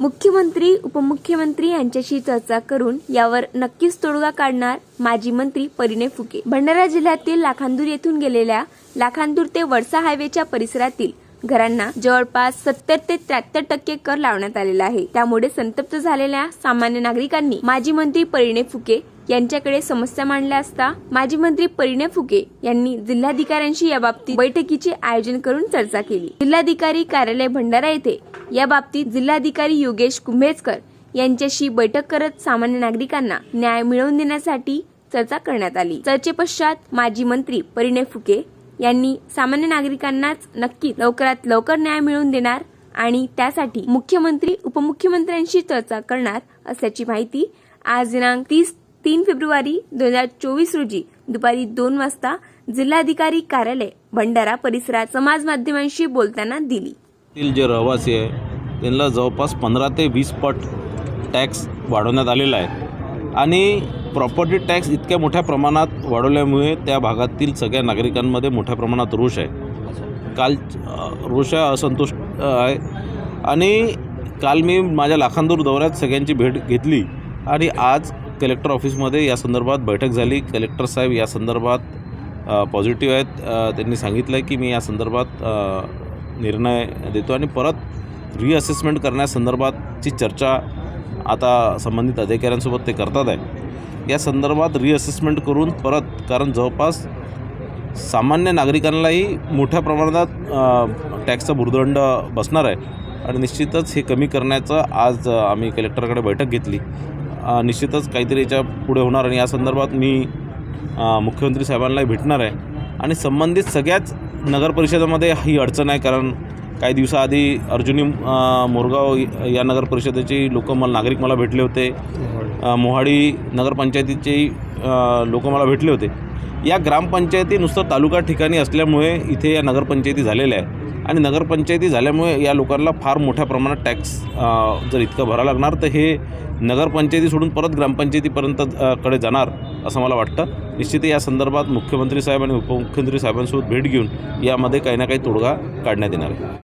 मुख्यमंत्री उपमुख्यमंत्री यांच्याशी चर्चा करून यावर नक्कीच तोडगा काढणार माजी मंत्री परिणय फुके. भंडारा जिल्ह्यातील लाखांदूर येथून गेलेल्या लाखांदूर ते वडसा हायवेच्या परिसरातील घरांना जवळपास सत्तर ते त्र्याहत्तर टक्के कर लावण्यात आलेला आहे. त्यामुळे संतप्त झालेल्या सामान्य नागरिकांनी माजी मंत्री परिणय फुके यांच्याकडे समस्या मांडल्या असता माजी मंत्री परिणय फुके यांनी जिल्हाधिकाऱ्यांशी याबाबतीत बैठकीचे आयोजन करून चर्चा केली. जिल्हाधिकारी कार्यालय भंडारा येथे या बाबतीत जिल्हाधिकारी योगेश कुंभेजकर यांच्याशी बैठक करत सामान्य नागरिकांना न्याय मिळवून देण्यासाठी चर्चा करण्यात आली. चर्चेपश्चात माजी मंत्री परिणय फुके यांनी सामान्य नागरिकांनाच नक्की लवकरात लवकर न्याय मिळवून देणार आणि त्यासाठी मुख्यमंत्री उपमुख्यमंत्र्यांशी चर्चा करणार असल्याची माहिती आज दिनांक तीस तीन फेब्रुवारी दोन हजार चोवीस रोजी दुपारी दोन वाजता जिल्हाधिकारी कार्यालय भंडारा परिसरात समाज माध्यमांशी बोलताना दिली. तील जे रहिवासी आहे त्यांना जवळपास पंधरा ते वीस पट टॅक्स वाढवण्यात आलेला आहे. आणि प्रॉपर्टी टॅक्स इतक्या मोठ्या प्रमाणात वाढवल्यामुळे त्या भागातील सगळ्या नागरिकांमध्ये मोठ्या प्रमाणात रोष आहे. काल रोष आहे असंतोष आहे. आणि काल मी माझ्या लाखांदूर दौऱ्यात सगळ्यांची भेट घेतली. आणि आज कलेक्टर ऑफिसमध्ये या संदर्भात बैठक झाली. कलेक्टर साहेब या संदर्भात पॉझिटिव्ह आहेत. त्यांनी सांगितलं आहे की मी या संदर्भात निर्णय देतो आणि परत रिअसेसमेंट करण्यासंदर्भातची चर्चा आता संबंधित अधिकाऱ्यांसोबत ते करतात आहे. या संदर्भात रिअसेसमेंट करून परत कारण जवळपास सामान्य नागरिकांनाही मोठ्या प्रमाणात टॅक्सचा भुर्दंड बसणार आहे. आणि निश्चितच हे कमी करण्याचं आज आम्ही कलेक्टरकडे बैठक घेतली. निश्चितच काहीतरी याच्यापुढे होणार आणि या संदर्भात मी मुख्यमंत्री साहेबांनाही भेटणार आहे. आणि संबंधित सगळ्याच नगर परिषदेमध्ये ही अडचण आहे कारण काही दिवसाआधी अर्जुनी मोरगाव या नगर परिषदेचे लोक मला नागरिक मला भेटले होते. मोहाडी. नगरपंचायतीचे लोक मला भेटले होते. या ग्रामपंचायती नुसतं तालुका ठिकाणी असल्यामुळे इथे या नगरपंचायती झालेल्या आहे आणि नगरपंचायती झाल्यामुळे या लोकांना फार मोठ्या प्रमाणात टॅक्स जर इतकं भरावं लागणार तर हे नगरपंचायती सोडून परत ग्रामपंचायतीपर्यंत कडे जाणार असं मला वाटतं. निश्चित या संदर्भात मुख्यमंत्री साहेब आणि उपमुख्यमंत्री साहेबांसोबत भेट घेऊन यामध्ये काही ना काही तोडगा काढण्यात येणार आहे.